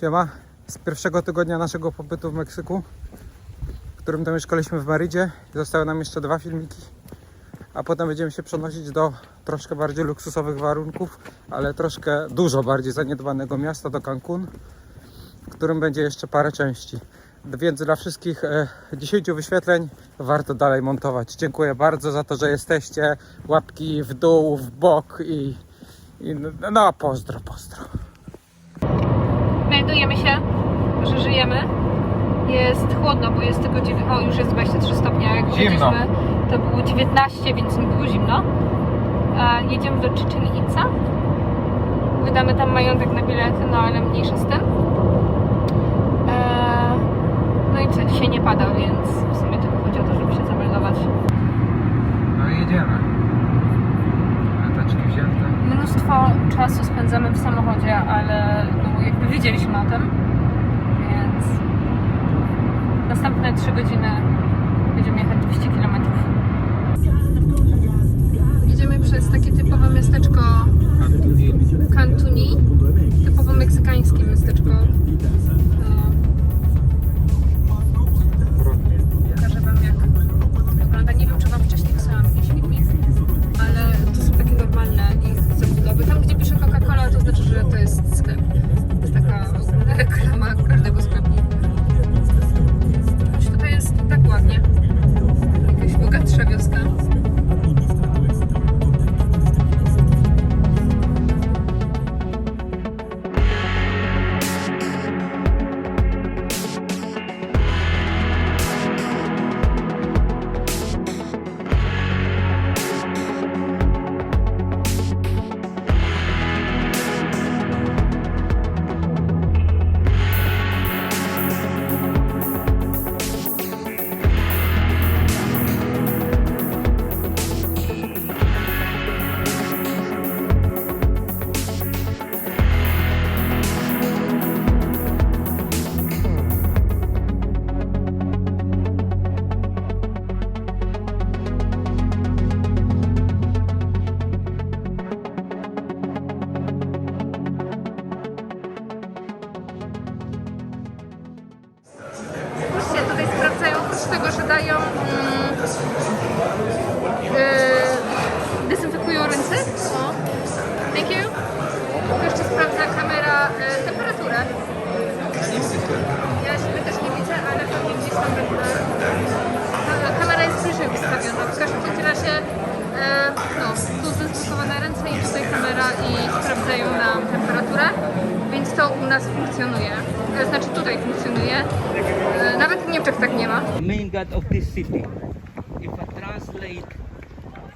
Siema. Z pierwszego tygodnia naszego pobytu w Meksyku, w którym to mieszkaliśmy w Marydzie, zostały nam jeszcze dwa filmiki, a potem będziemy się przenosić do troszkę bardziej luksusowych warunków, ale troszkę dużo bardziej zaniedbanego miasta, do Cancun, w którym będzie jeszcze parę części. Więc dla wszystkich e, 10 wyświetleń warto dalej montować. Dziękuję bardzo za to, że jesteście. Łapki w dół, w bok i, i no pozdro, pozdro. Meldujemy się, że żyjemy. Jest chłodno, bo jest tylko 9, o już jest 23 stopnia. Jak Zimno. to było 19, więc nie było zimno. E, jedziemy do Chichen Itza. Wydamy tam majątek na bilety, no ale mniejsza z tym. E, no i co, dzisiaj nie pada, więc w sumie tylko chodzi o to, żeby się zameldować. No i jedziemy. Lataczki wzięte. Mnóstwo czasu spędzamy w samochodzie, ale no, wiedzieliśmy o tym, więc następne 3 godziny będziemy jechać 200 km. Idziemy przez takie typowe miasteczko Cantuni, typowo meksykańskie miasteczko.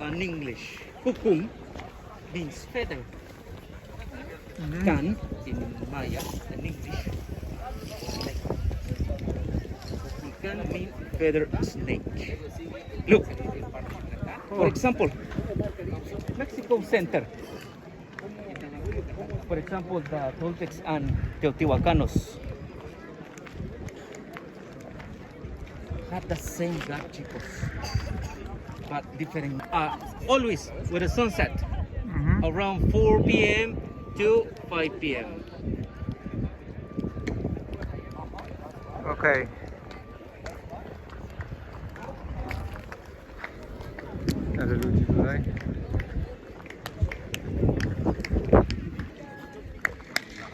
In English, hukum means feather. Mm-hmm. Kan in Maya and English. Snake. Kan mean feather snake. Look, for example, Mexico Center. For example, the Toltecs and Teotihuacanos have the same god chicos, but different. Uh, always with the sunset, around 4 p.m. to 5 p.m. Okay. Ale ludzi tutaj.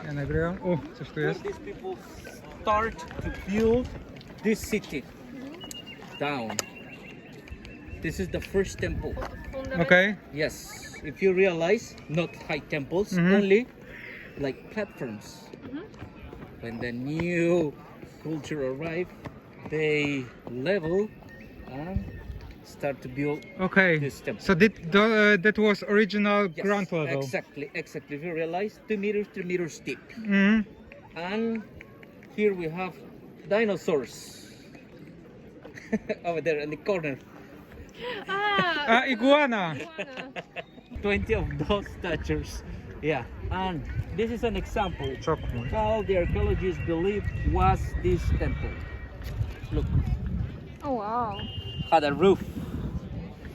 Ja nagrywam. O, coś tu jest. These people start to build this city down. This is the first temple. Okay. Yes, if you realize, not high temples, Mhm. only like platforms. When the new culture arrive, they level and start to build. okay This temple. So that, the, that was original Yes, ground level. Exactly, exactly. If you realize, two meters, three meters deep, Mhm. and here we have dinosaurs over there in the corner. A, iguana! 20 of those statues. Yeah, and this is an example Czok how the archaeologists believe was this temple. Look, Oh wow. had a roof.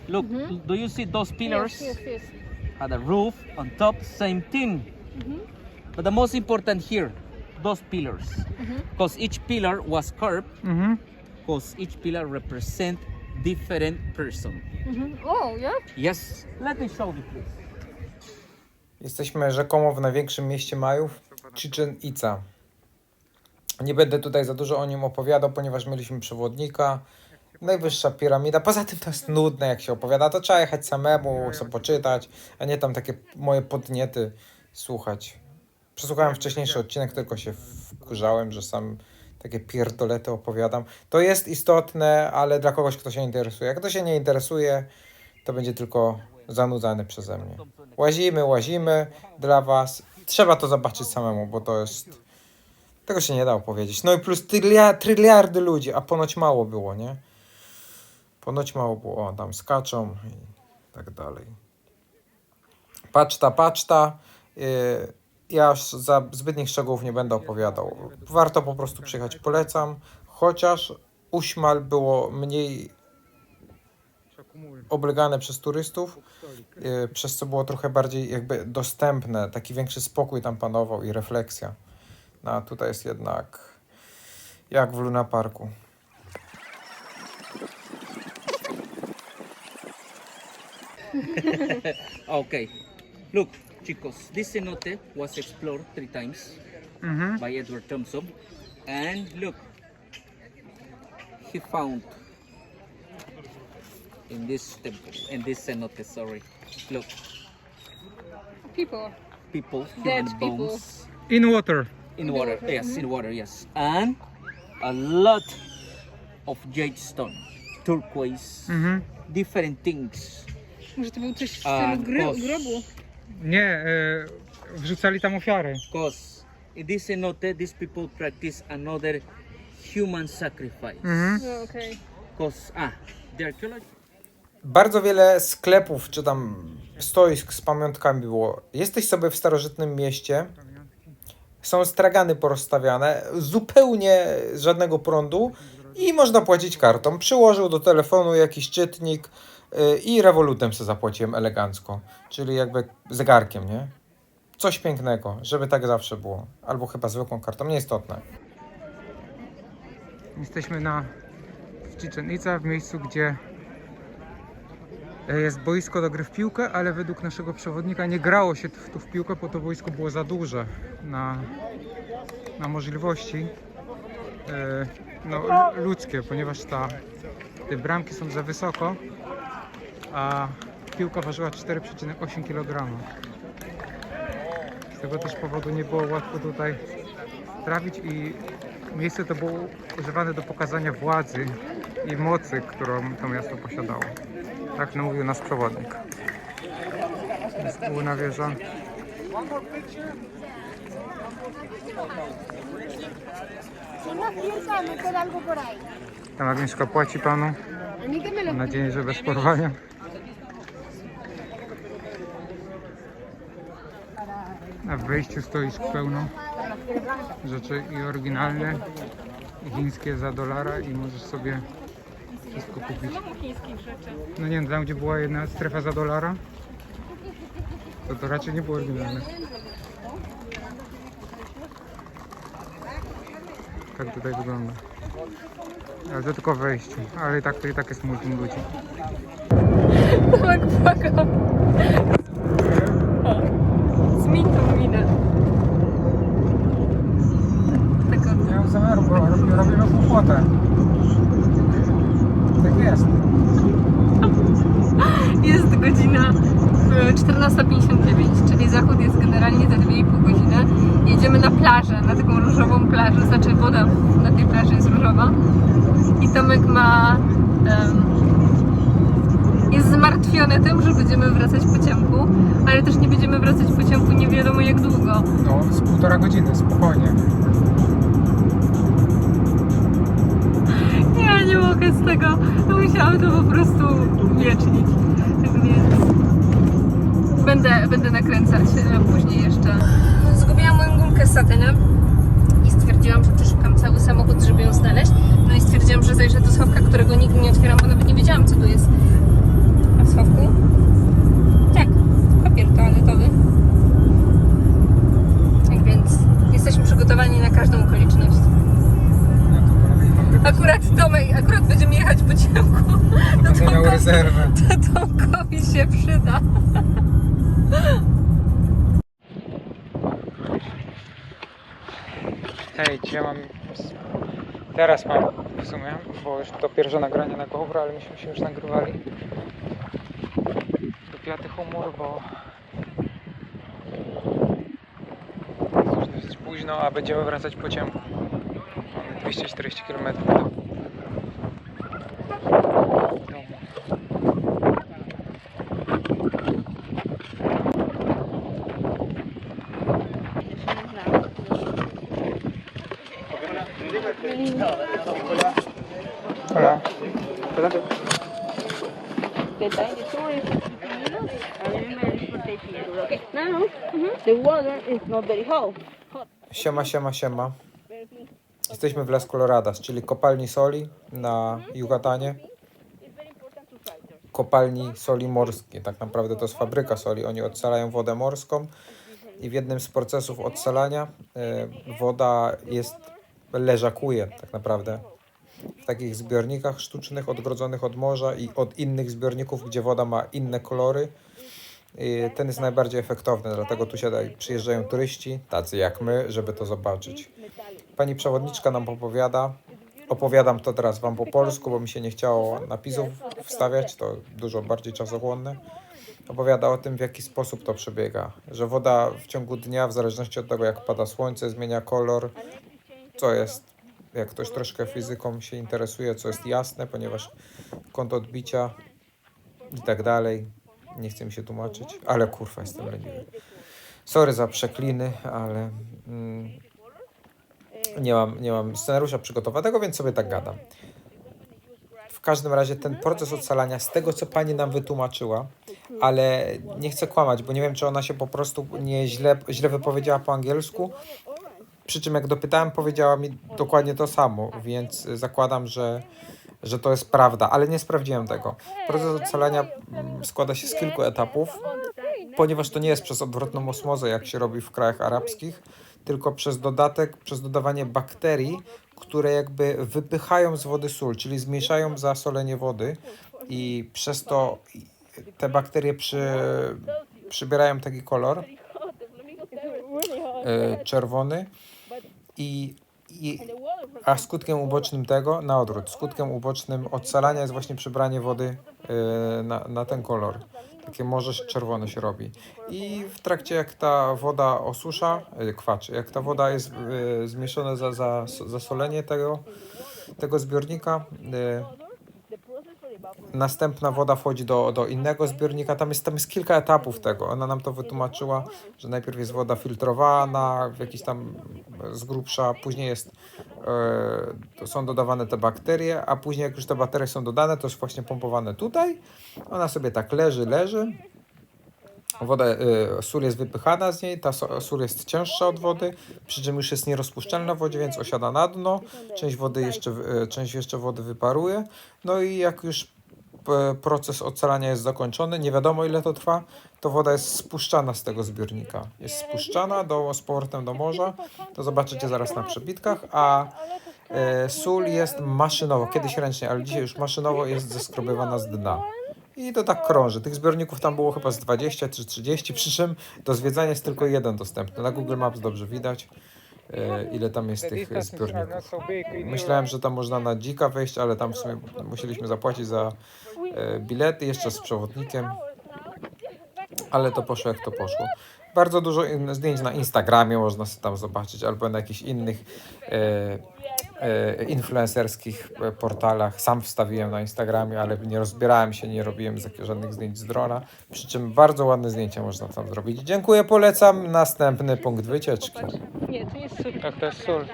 Look, Mhm. do you see those pillars? Yes, yes, yes. Had a roof on top, same thing. But the most important here, those pillars. Because each pillar was carved, Mhm. because each pillar represent different person. Mhm. O, ja? Yes. Let me show you, please. Jesteśmy rzekomo w największym mieście Majów, Chichen Itza. Nie będę tutaj za dużo o nim opowiadał, ponieważ mieliśmy przewodnika. Najwyższa piramida. Poza tym to jest nudne, jak się opowiada. To trzeba jechać samemu, sobie poczytać, a nie tam takie moje podniety słuchać. Przesłuchałem wcześniejszy odcinek, tylko się wkurzałem, że sam takie pierdolety opowiadam. To jest istotne, ale dla kogoś, kto się interesuje. Jak kto się nie interesuje, to będzie tylko zanudzany przeze mnie. Łazimy, łazimy dla was. Trzeba to zobaczyć samemu, bo to jest... Tego się nie da opowiedzieć. No i plus trylia, tryliardy ludzi, a ponoć mało było, nie? Ponoć mało było. O, tam skaczą i tak dalej. Paczta, paczta. Yy, ja za zbytnich szczegółów nie będę opowiadał. Warto po prostu przyjechać, polecam. Chociaż Uśmal było mniej oblegane przez turystów, yy, przez co było trochę bardziej jakby dostępne. Taki większy spokój tam panował i refleksja. No a tutaj jest jednak jak w Luna Parku. Okay. Look, chicos, this cenote was explored three times Mhm. by Edward Thompson. And look, he found in this temple, in this cenote, sorry. Look, People. people, Dead human people. bones In water. in water. Yes, in water, yes. And a lot of jade stone, turquoise, Mhm. different things. Może to był coś w A, stylu grobu. Nie, e, wrzucali tam ofiary. Because in this cenote, these people practice another human sacrifice. Mhm. No, okej. Because, ah, the archaeology Bardzo wiele sklepów czy tam stoisk z pamiątkami było. Jesteś sobie w starożytnym mieście, są stragany porozstawiane, zupełnie żadnego prądu i można płacić kartą. Przyłożył do telefonu jakiś czytnik i rewolutem sobie zapłaciłem elegancko, czyli jakby zegarkiem, nie? Coś pięknego, żeby tak zawsze było. Albo chyba zwykłą kartą, nieistotne. Jesteśmy na w w miejscu, gdzie e, jest boisko do gry w piłkę, ale według naszego przewodnika nie grało się tu w piłkę, bo to boisko było za duże na, na możliwości e, no, lu- ludzkie, ponieważ ta, te bramki są za wysoko, a piłka ważyła 4,8 kg. Z tego też powodu nie było łatwo tutaj trafić i miejsce to było używane do pokazania władzy i mocy, którą to miasto posiadało. Tak mówił nasz przewodnik. Jest główna wieża. Tam Agnieszka płaci panu. Mam nadzieję, że bez porwania. Na wejściu stoisk pełno rzeczy i oryginalne, i chińskie za dolara i możesz sobie wszystko kupić. chińskich rzeczy. No nie wiem, tam gdzie była jedna strefa za dolara, to to raczej nie było oryginalne. Tak tutaj wygląda. Ale to tylko w wejściu, ale i tak to i tak jest multum ludzi. Tomek płakał. Zmień tą minę. Taka Nie mam zamiaru, bo rob- robimy głupotę. Tak jest. Jest godzina e, 14.59, czyli zachód jest generalnie za 2,5 godziny. Jedziemy na plażę, na taką różową plażę, znaczy woda na tej plaży jest różowa. I Tomek ma... em, jest zmartwiony tym, że będziemy wracać po ciemku, ale też nie będziemy wracać po ciemku nie wiadomo jak długo. No, z półtora godziny, spokojnie. Ja nie mogę z tego. Musiałam to po prostu uwiecznić. Tak więc będę, będę nakręcać e, później jeszcze. Zgubiłam moją gumkę z satynem i stwierdziłam, że przeszukam cały samochód, żeby ją znaleźć. No i stwierdziłam, że zajrzę do schowka, którego nigdy nie otwieram, bo nawet nie wiedziałam, co tu jest. Tak, papier toaletowy. Tak więc jesteśmy przygotowani na każdą okoliczność. Akurat Tomek, akurat będziemy jechać po ciemku. To, to miał rezerwę. To Tomkowi się przyda. Hej, ja mam... Teraz mam w sumie, bo już to pierwsze nagranie na GoPro, ale myśmy się już nagrywali. Piąty humor, bo. Jest już dosyć późno, a będziemy wracać po ciemku. Mamy 240 km do Siema, siema, siema. Jesteśmy w Las Coloradas, czyli kopalni soli na Yucatanie. Kopalni soli morskiej. Tak naprawdę to jest fabryka soli. Oni odsalają wodę morską i w jednym z procesów odsalania e, woda jest leżakuje tak naprawdę w takich zbiornikach sztucznych odgrodzonych od morza i od innych zbiorników, gdzie woda ma inne kolory. Ten jest najbardziej efektowny, dlatego tu siadaj, przyjeżdżają turyści, tacy jak my, żeby to zobaczyć. Pani przewodniczka nam opowiada. Opowiadam to teraz Wam po polsku, bo mi się nie chciało napisów wstawiać, to dużo bardziej czasochłonne. Opowiada o tym, w jaki sposób to przebiega. Że woda w ciągu dnia, w zależności od tego, jak pada słońce, zmienia kolor, co jest, jak ktoś troszkę fizyką się interesuje, co jest jasne, ponieważ kąt odbicia i tak dalej. Nie chcę mi się tłumaczyć, ale kurwa, jestem leniwy. Sorry za przekliny, ale mm, nie, mam, nie mam scenariusza przygotowanego, więc sobie tak gadam. W każdym razie ten proces ocalania, z tego co pani nam wytłumaczyła, ale nie chcę kłamać, bo nie wiem, czy ona się po prostu nie źle, źle wypowiedziała po angielsku. Przy czym jak dopytałem, powiedziała mi dokładnie to samo, więc zakładam, że, że to jest prawda, ale nie sprawdziłem tego. Proces ocalania składa się z kilku etapów, ponieważ to nie jest przez odwrotną osmozę, jak się robi w krajach arabskich, tylko przez dodatek, przez dodawanie bakterii, które jakby wypychają z wody sól, czyli zmniejszają zasolenie wody i przez to te bakterie przy, przybierają taki kolor e, czerwony i, i a skutkiem ubocznym tego, na odwrót, skutkiem ubocznym odsalania jest właśnie przybranie wody e, na, na ten kolor. Takie morze czerwone się robi. I w trakcie jak ta woda osusza, e, kwacz, jak ta woda jest e, zmniejszone za, za zasolenie tego, tego zbiornika, następna woda wchodzi do, do innego zbiornika. Tam jest, tam jest kilka etapów tego. Ona nam to wytłumaczyła, że najpierw jest woda filtrowana, w jakiś tam z grubsza, później jest, to są dodawane te bakterie, a później jak już te bakterie są dodane, to jest właśnie pompowane tutaj. Ona sobie tak leży, leży. Woda, y, sól jest wypychana z niej, ta sól jest cięższa od wody, przy czym już jest nierozpuszczalna w wodzie, więc osiada na dno. Część wody jeszcze, y, część jeszcze wody wyparuje. No i jak już proces ocalania jest zakończony, nie wiadomo ile to trwa, to woda jest spuszczana z tego zbiornika. Jest spuszczana do, z powrotem do morza, to zobaczycie zaraz na przebitkach, a e, sól jest maszynowo, kiedyś ręcznie, ale dzisiaj już maszynowo jest zeskrobywana z dna. I to tak krąży. Tych zbiorników tam było chyba z 20 czy 30, przy czym do zwiedzania jest tylko jeden dostępny. Na Google Maps dobrze widać, e, ile tam jest tych zbiorników. Myślałem, że tam można na dzika wejść, ale tam w sumie musieliśmy zapłacić za e, bilety, jeszcze z przewodnikiem, ale to poszło jak to poszło. Bardzo dużo zdjęć na Instagramie można sobie tam zobaczyć, albo na jakichś innych e, e, influencerskich e, portalach. Sam wstawiłem na Instagramie, ale nie rozbierałem się, nie robiłem z- żadnych zdjęć z drona. Przy czym bardzo ładne zdjęcia można tam zrobić. Dziękuję, polecam. Następny punkt wycieczki. Nie, to jest sól. Tak, to jest sól.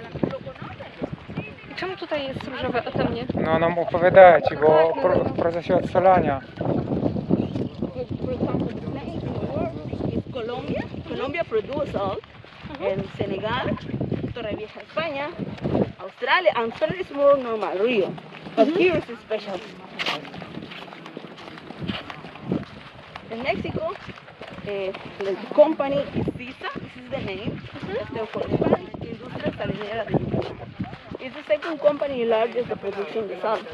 Czemu tutaj jest różowe, a tam nie? No, nam opowiadała Ci, bo pro, w procesie odsalania. For example, the place in the world is Colombia. Produce all. And Senegal, Torre Vieja, España, Australia, Australia is more normal, Rio. But here is special. In Mexico, uh, the company is CISA, this is the name, that stands for Spanish Industria Salinera de Yucatán. It's the second company largest that production the salt.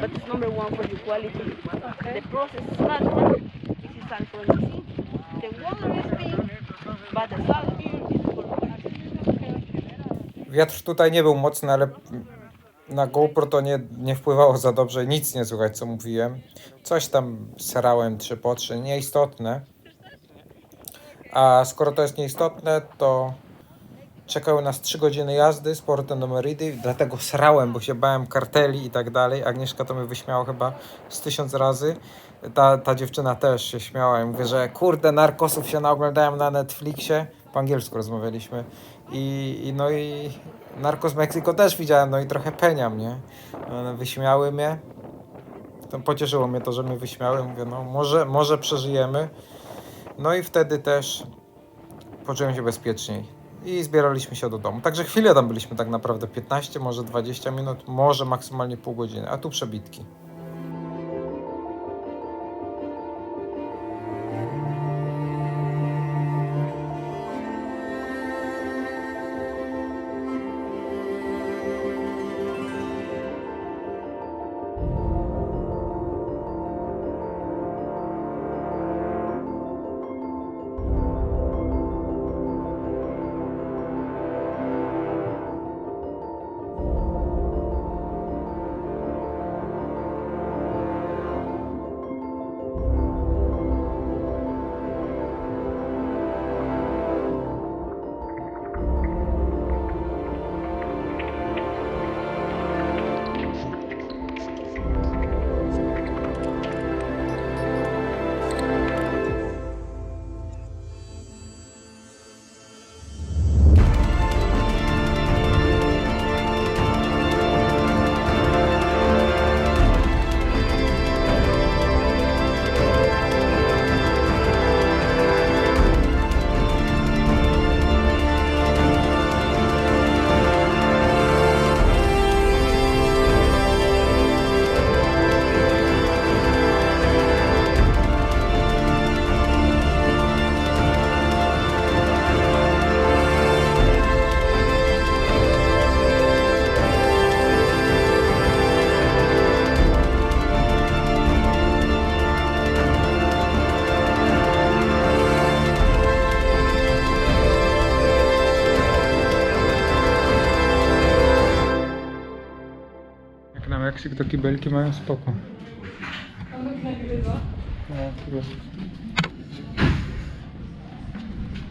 but it's number one for the quality. The process is natural. This is from the. The water is pink, but the salt here is for Wiatr tutaj nie był mocny, ale na GoPro to nie, nie wpływało za dobrze, nic nie słychać co mówiłem. Coś tam serałem trzy po trzy, nieistotne. A skoro to jest nieistotne, to czekały nas 3 godziny jazdy z portem do Meridy, dlatego srałem, bo się bałem karteli i tak dalej. Agnieszka to mnie wyśmiała chyba z tysiąc razy. Ta, ta dziewczyna też się śmiała i mówię, że kurde, narkosów się naoglądałem na Netflixie. Po angielsku rozmawialiśmy. I, i no i Narcos Mexico też widziałem, no i trochę peniam, nie? One wyśmiały mnie. To pocieszyło mnie to, że mnie wyśmiały. Mówię, no może, może przeżyjemy. No i wtedy też poczułem się bezpieczniej i zbieraliśmy się do domu. Także chwilę tam byliśmy tak naprawdę 15, może 20 minut, może maksymalnie pół godziny, a tu przebitki. Meksyk, to kibelki mają spoko.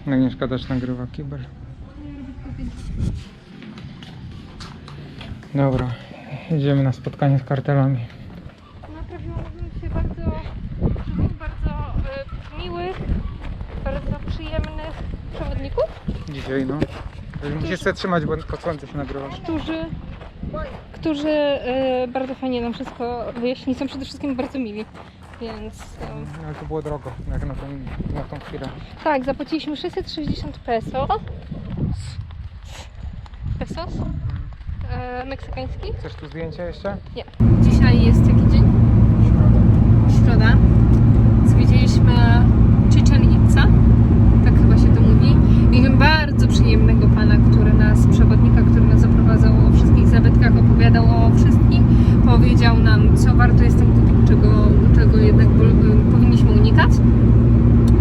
No. Agnieszka też nagrywa kibel. Dobra, idziemy na spotkanie z kartelami. Naprawiłam się bardzo, dwóch bardzo y, miłych, bardzo przyjemnych przewodników, Dzisiaj, no. Musisz się trzymać, bo po słońcu się nagrywasz. którzy, którzy y, bardzo fajnie nam wszystko wyjaśnili. Są przede wszystkim bardzo mili. Więc y, No, Ale to było drogo, jak na tą, na tą chwilę. tak, zapłaciliśmy 660 peso. Pesos? E, meksykański? Chcesz tu zdjęcie jeszcze? Nie. Dzisiaj jest jaki dzień? Środa. Zwiedziliśmy Chichen Itza, tak chyba się to mówi. Mieliśmy bardzo przyjemnego pana, który nas, przewodnika, który nas zaprowadzał opowiadał o wszystkim. Powiedział nam, co warto jest tam kupić, czego, czego jednak po- powinniśmy unikać.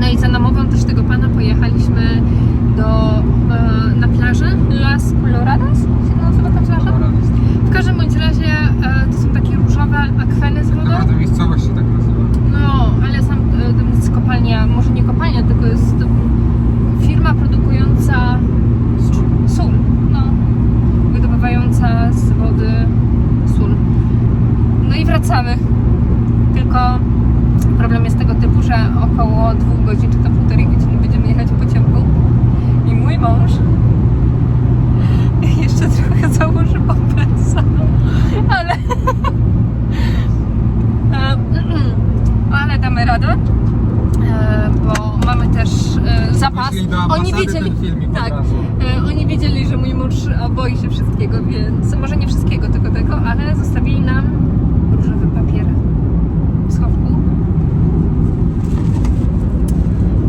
No i za namową też tego pana pojechaliśmy do, e, na plażę Las Coloradas, się nazywa ta plaża? W każdym bądź razie e, to są takie różowe akweny z wodą. Naprawdę miejscowość się tak nazywa. No, ale sam e, tam jest kopalnia, może nie kopalnia, tylko jest mm, firma produkująca sól. No, wydobywająca z wody sól. No i wracamy. Tylko problem jest tego typu, że około dwóch godzin czy to półtorej godziny będziemy jechać pociągu. I mój mąż jeszcze trochę założy pompesa. Ale E, ale damy radę, e, bo mamy też e, zapas. Wyślij do Oni ambasady wiedzieli, ten filmik od tak, razu. e, oni wiedzieli, że mój mąż e, boi się wszystkiego, więc może nie wszystkiego, tylko tego, ale zostawili nam różowy papier w schowku.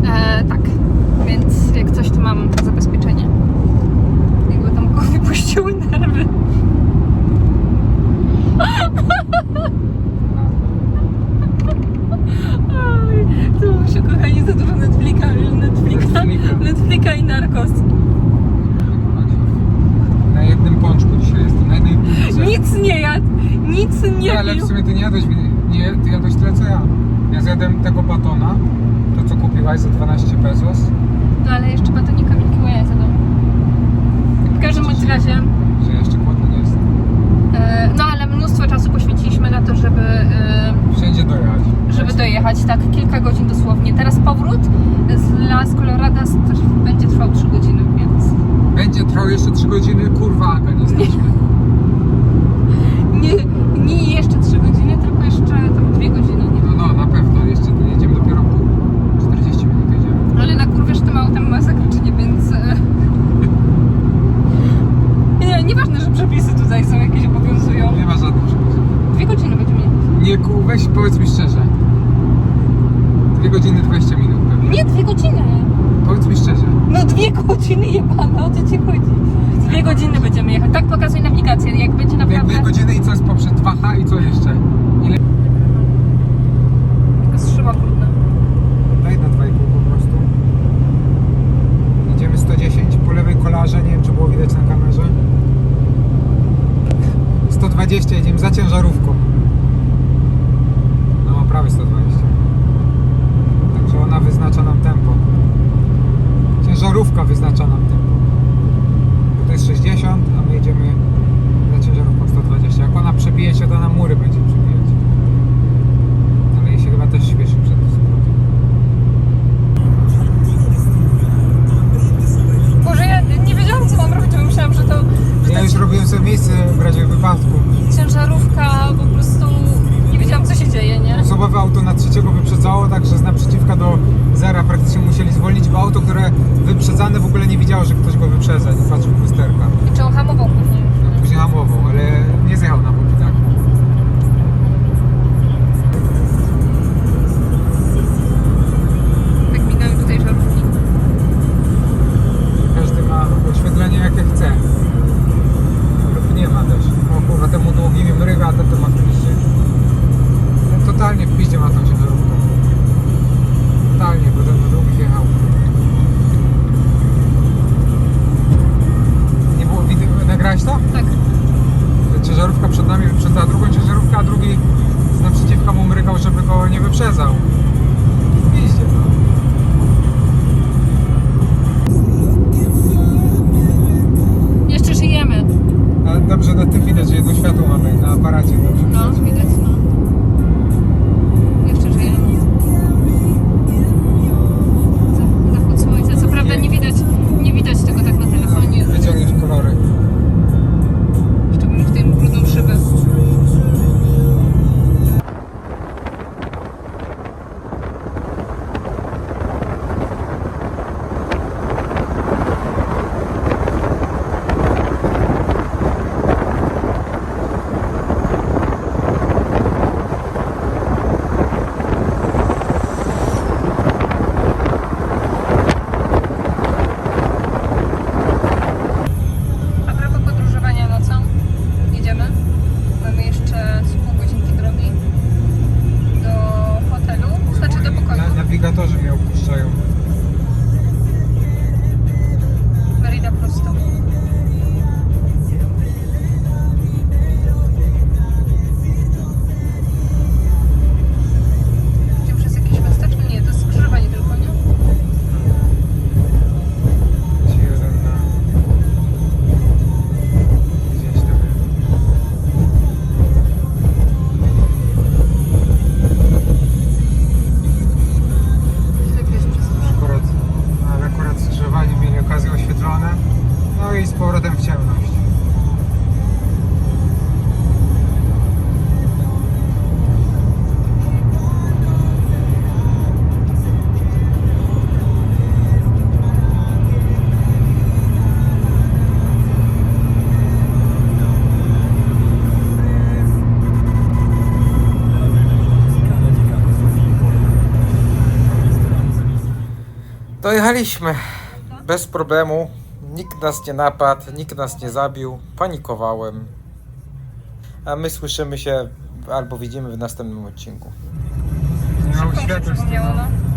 E, tak, więc jak coś, to mam zabezpieczenie. Jakby tam go wypuściły nerwy. ale w sumie ty nie jadłeś, nie, ty jadłeś tyle co ja. Ja zjadłem tego batona, to co kupiłaś za 12 pesos. No ale jeszcze batonika Milky Way zjadłam. W każdym bądź razie, Że jeszcze głodny nie jestem. e, no ale mnóstwo czasu poświęciliśmy na to, żeby, e, Wszędzie dojechać. Tak, kilka godzin dosłownie. Teraz powrót z Las Coloradas będzie trwał 3 godziny, więc Będzie trwał jeszcze 3 godziny, kurwa, Aga, nie jesteśmy. nie, nie jeszcze 3 godziny, tylko jeszcze tam 2 godziny, nie. No, no, na pewno, jeszcze jedziemy dopiero pół. 40 minut jedziemy. Ale na kurwie tym autem masakrycznie, więc... e, Nie, nieważne, że przepisy tutaj są jakieś obowiązują. Nie ma żadnych przepisów. Dwie godziny będziemy jechać. Nie, ku, weź powiedz mi szczerze. 2 godziny 20 minut pewnie. Nie, dwie godziny. Powiedz mi szczerze. No dwie godziny jebane, o co ci chodzi? Dwie godziny będziemy jechać. Tak pokazuje nawigacja, jak będzie naprawdę... 2 godziny i co jest poprzed 2H i co jeszcze? Ile? Strzyma brudna. Daj na 2,5 po prostu. Idziemy 110 po lewej kolarze, nie wiem czy było widać na kamerze. 120 jedziemy za ciężarówką. No prawie 120. Także ona wyznacza nam tempo. Ciężarówka wyznacza nam tempo. Bo to jest 60, a my jedziemy za ciężarówką 120. Jak ona przebije się, to na mury będzie przebijać. Ale jej się chyba też śpieszy przed powrotem. Boże, ja nie wiedziałam co mam robić, bo myślałam, że to... Że Ja ta już robiłem sobie miejsce w razie wypadku. ciężarówka po prostu... Nie wiedziałam co się dzieje, nie? Osobowe auto na trzeciego wyprzedzało, także z naprzeciwka do zera praktycznie musieli zwolnić, bo auto, które wyprzedzane w ogóle nie widziało, że ktoś go wyprzedza, nie patrzył w lusterka. I czy on hamował później? Później hamował, ale nie zjechał na bok Dojechaliśmy bez problemu. Nikt nas nie napadł, nikt nas nie zabił. Panikowałem. A my słyszymy się albo widzimy w następnym odcinku. Nie Szybko